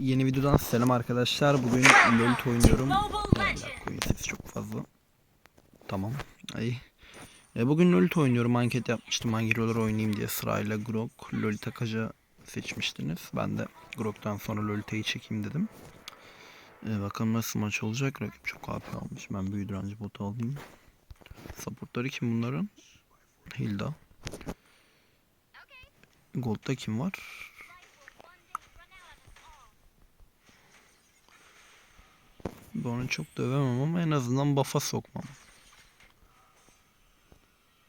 Yeni videodan selam arkadaşlar. Bugün Lolit oynuyorum. Sesi çok fazla. Tamam. Ay. E, bugün Lolit oynuyorum. Anket yapmıştım hangi roller oynayayım diye sırayla Grok, Lolita Kaja seçmiştiniz. Ben de Grok'tan sonra Lolita'yı çekeyim dedim. E, bakalım nasıl maç olacak. Rakip çok AP almış. Ben büyü direnci botu alayım. Supportları kim bunların? Hilda. Gold'da kim var? Onu çok dövemem ama en azından buff'a sokmam.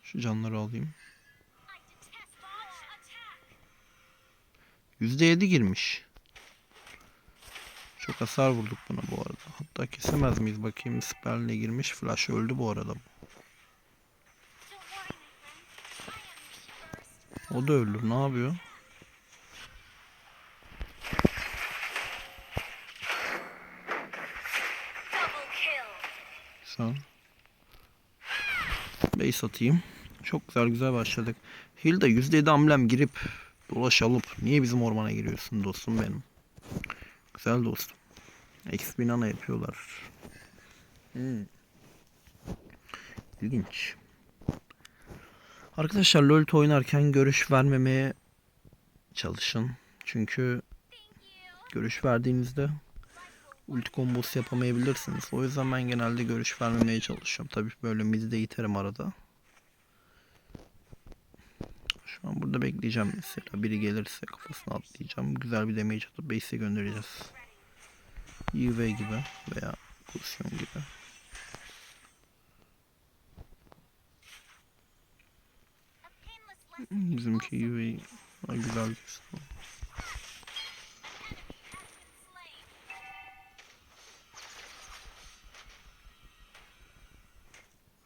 Şu canları alayım. %7 girmiş. Çok hasar vurduk buna bu arada. Hatta kesemez miyiz bakayım. Spell'le girmiş. Flash öldü bu arada. O da ölür. Ne yapıyor? Base atayım. Çok güzel güzel başladık. Hilda %7 amblem girip dolaş alıp niye bizim ormana giriyorsun dostum benim? Güzel dostum. XP nana yapıyorlar. Hmm. İlginç. Arkadaşlar LoL oynarken görüş vermemeye çalışın. Çünkü görüş verdiğinizde ulti kombosu yapamayabilirsiniz. O yüzden ben genelde görüş vermemeye çalışıyorum. Tabii böyle midi de iterim arada. Şu an burada bekleyeceğim mesela. Biri gelirse kafasına atlayacağım. Güzel bir damage atıp base'e göndereceğiz. UV gibi veya kurşun gibi. Bizimki UV Ay, güzel geçti.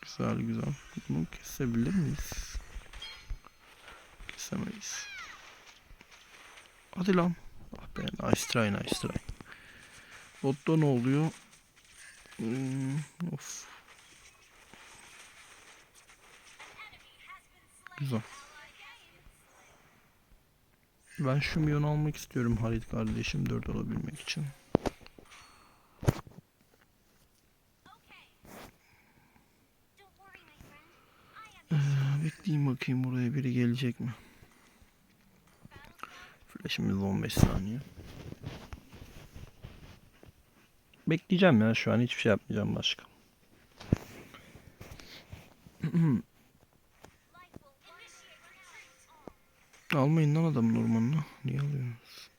Güzel güzel. Bunu kesebilir miyiz? Kesemeyiz. Hadi lan. Ah be nice try nice try. Botta ne oluyor? Hmm, of. Güzel. Ben şu milyon almak istiyorum Halit kardeşim 4 alabilmek için. Ee, bekleyeyim bakayım buraya biri gelecek mi? Flash'imiz 15 saniye. Bekleyeceğim ya şu an hiçbir şey yapmayacağım başka. Almayın lan adamın ormanını. Niye alıyorsunuz?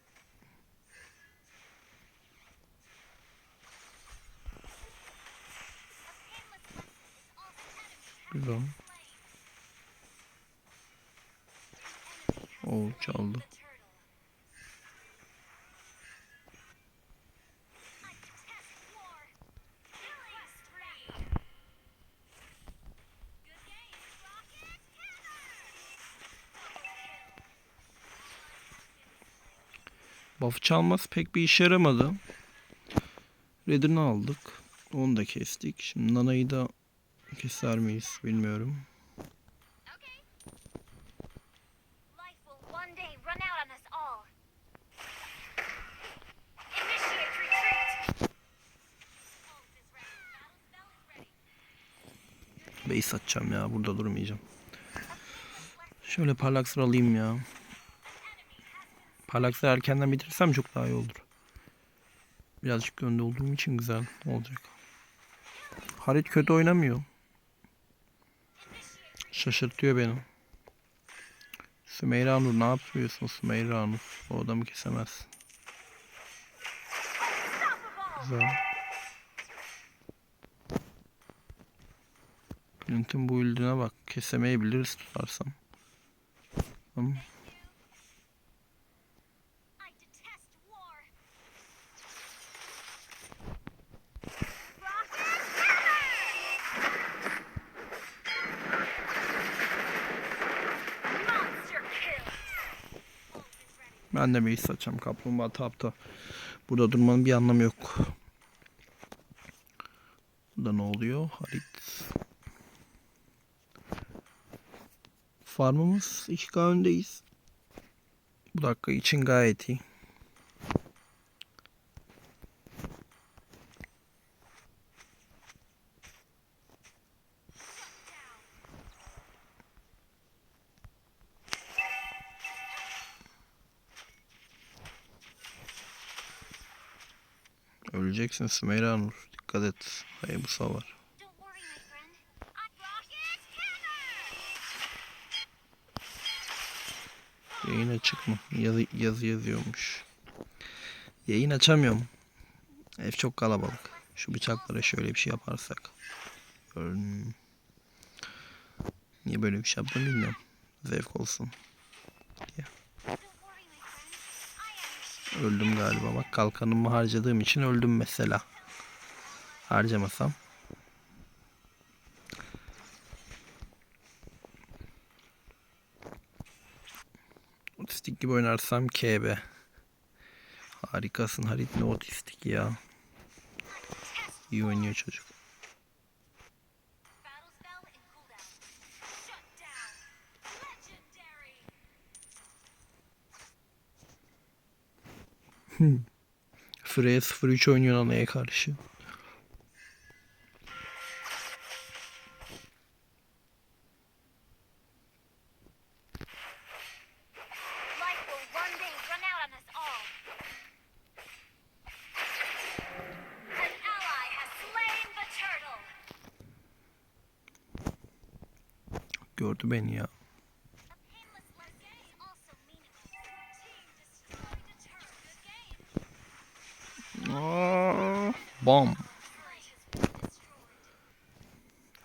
Güzel. Oo çaldı. Buff çalması pek bir işe yaramadı. Red'ini aldık. Onu da kestik. Şimdi Nana'yı da keser miyiz bilmiyorum. Base atacağım ya. Burada durmayacağım. Şöyle parlak sıra alayım ya. Parlak sıra erkenden bitirirsem çok daha iyi olur. Birazcık önde olduğum için güzel olacak. Harit kötü oynamıyor. Şaşırtıyor beni. Sümeyra ne yapıyorsun Sümeyra? O adamı kesemez. Güzel. Clint'in bu ildine bak. Kesemeyebiliriz tutarsam. Tamam. Ben de base açacağım. Kaplumbağa tapta. Burada durmanın bir anlamı yok. Burada ne oluyor? Harit. Farmımız 2K öndeyiz. Bu dakika için gayet iyi. Öleceksin Sümeyra Nur. Dikkat et. Hayabusa var. Don't worry, my friend. I rocket cannon! Yayın açık mı? Yazı, yazı yazıyormuş. Yayın açamıyorum. Ev çok kalabalık. Şu bıçaklara şöyle bir şey yaparsak. Niye böyle bir şey yaptım bilmiyorum. Zevk olsun. Don't Öldüm galiba. Bak kalkanımı harcadığım için öldüm mesela. Harcamasam. Otistik gibi oynarsam KB. Harikasın Halit ne otistik ya. İyi oynuyor çocuk. Ally has slain the turtle. Gördü beni ya. Bam.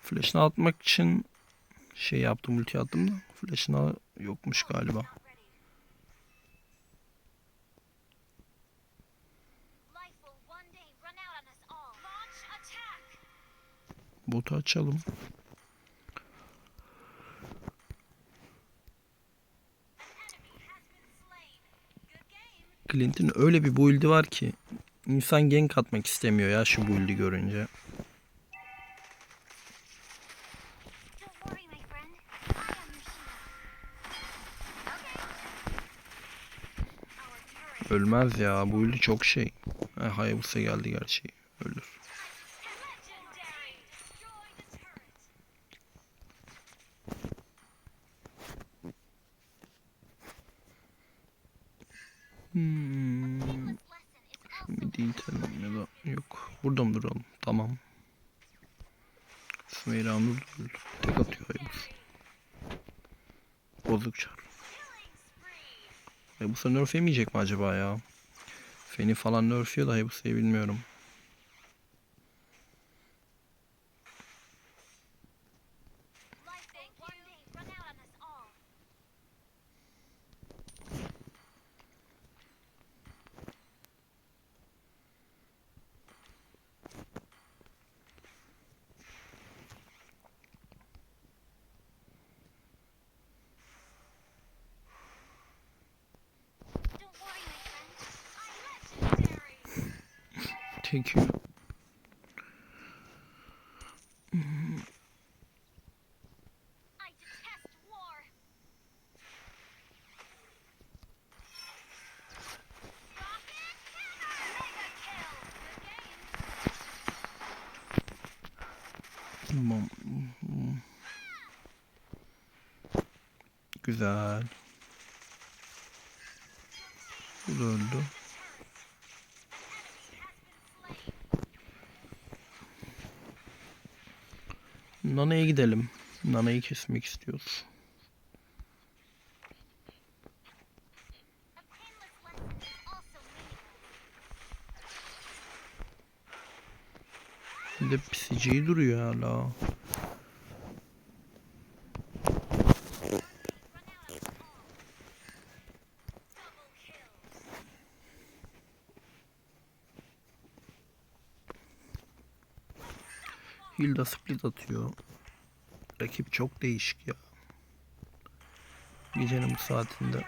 Flash'ını atmak için şey yaptım ulti attım da flash'ına yokmuş galiba. Botu açalım. Clint'in öyle bir build'i var ki insan gank atmak istemiyor ya şu build'i görünce. Ölmez ya build'i çok şey. Ha, Hayabusa geldi gerçi. Ölür. Hmm. Midi itelim ya da yok. Burada mı duralım? Tamam. Sümeyra Nur. Tek atıyor Hayabusa. Bozuk çar. Hayabusa nerf yemeyecek mi acaba ya? Feni falan nerfiyor da Hayabusa'yı bilmiyorum. Game. Tamam. Güzel. Bu da öldü. Nana'ya gidelim. Nana'yı kesmek istiyoruz. Bir de pisici duruyor hala. Hilda split atıyor. Rakip çok değişik ya. Gecenin bu saatinde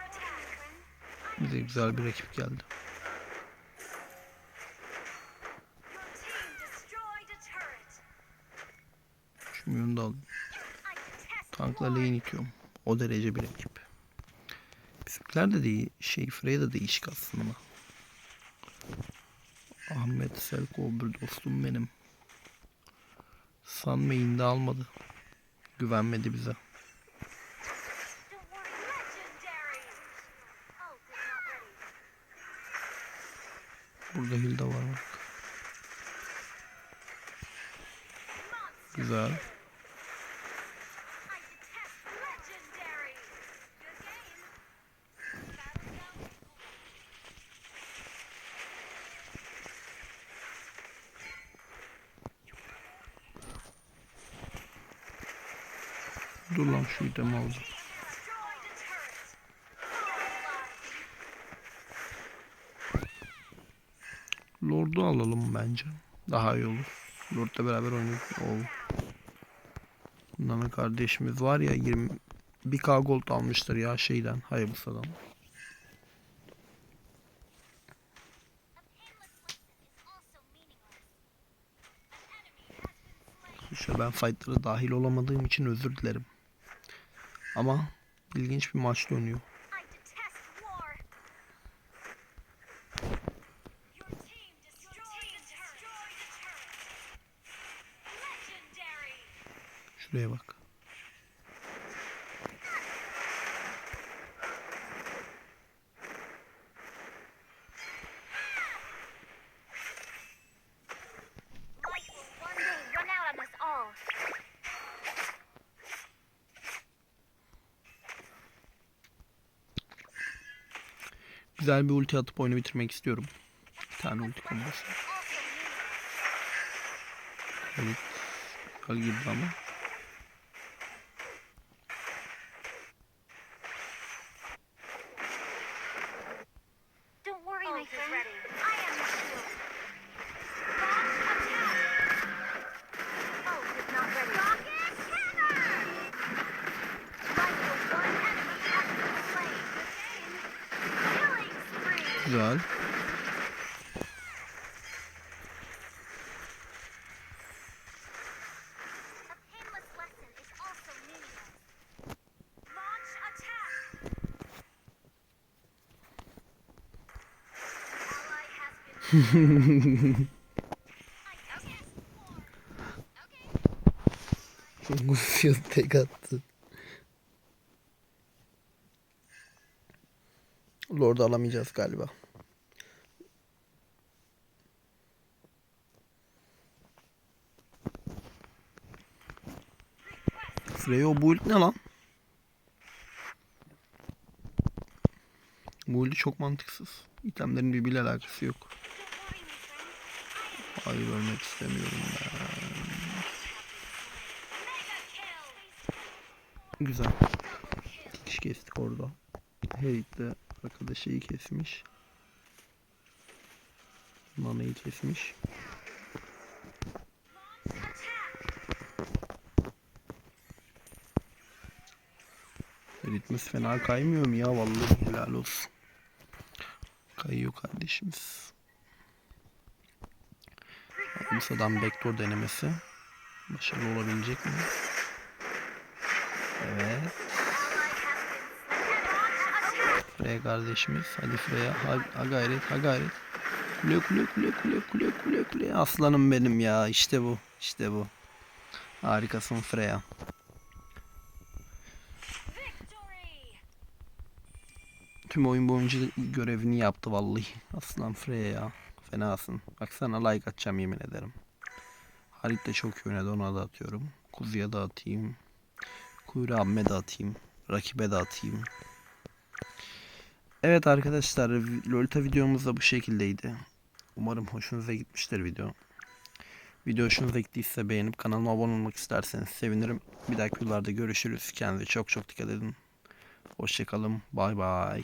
bize güzel bir rakip geldi. Your team destroyed a turret. Şu Myun'u da alayım. Tankla lane itiyorum. O derece bir rakip. Bizimkiler de değil, şey Frey de değişik aslında. Ahmet Selkoğlu dostum benim. Sanmayın da almadı. Güvenmedi bize. Burada Hilda var bak. Güzel. Dur lan şu itemi aldım. Lord'u alalım bence. Daha iyi olur. Lord'la beraber oynayalım. Oo. Nana kardeşimiz var ya 20 1k gold almıştır ya şeyden Hayabusa'dan. A painless lesson is also meaningless. An enemy has been slain. İşte ben fightlara dahil olamadığım için özür dilerim. Ama ilginç bir maç dönüyor. I detest Güzel bir ulti atıp oyunu bitirmek istiyorum. Bir tane ulti meaningless. Evet. Güzel girdi ama. Okay. Lucius tek attı. Lord'u alamayacağız galiba. Freya o build ne lan? Bu build çok mantıksız. İtemlerin birbiriyle alakası yok. Hayır ölmek istemiyorum ben. Güzel. Kişi kestik orada. Heyit de arkadaşı iyi kesmiş. Nana'yı kesmiş. Ritmimiz fena kaymıyor mu ya vallahi helal olsun. Kayıyor kardeşimiz. Musa'dan backdoor denemesi. Başarılı olabilecek mi? Evet. Freya kardeşimiz. Hadi Freya. Ha, ha gayret ha gayret. Kule kule kule kule kule kule kule. Aslanım benim ya. İşte bu. İşte bu. Harikasın Freya. Tüm oyun boyunca görevini yaptı vallahi. Aslan Freya ya. Fenasın. Baksana like atacağım yemin ederim. Halit de çok iyi oynadı ona da atıyorum. Kuzuya da atayım. Kuyruğu abime de atayım. Rakibe de atayım. Evet arkadaşlar Lolita videomuz da bu şekildeydi. Umarım hoşunuza gitmiştir video. Video hoşunuza gittiyse beğenip kanalıma abone olmak isterseniz sevinirim. Bir dahaki videolarda görüşürüz. Kendinize çok çok dikkat edin. Hoşçakalın. Bay bay.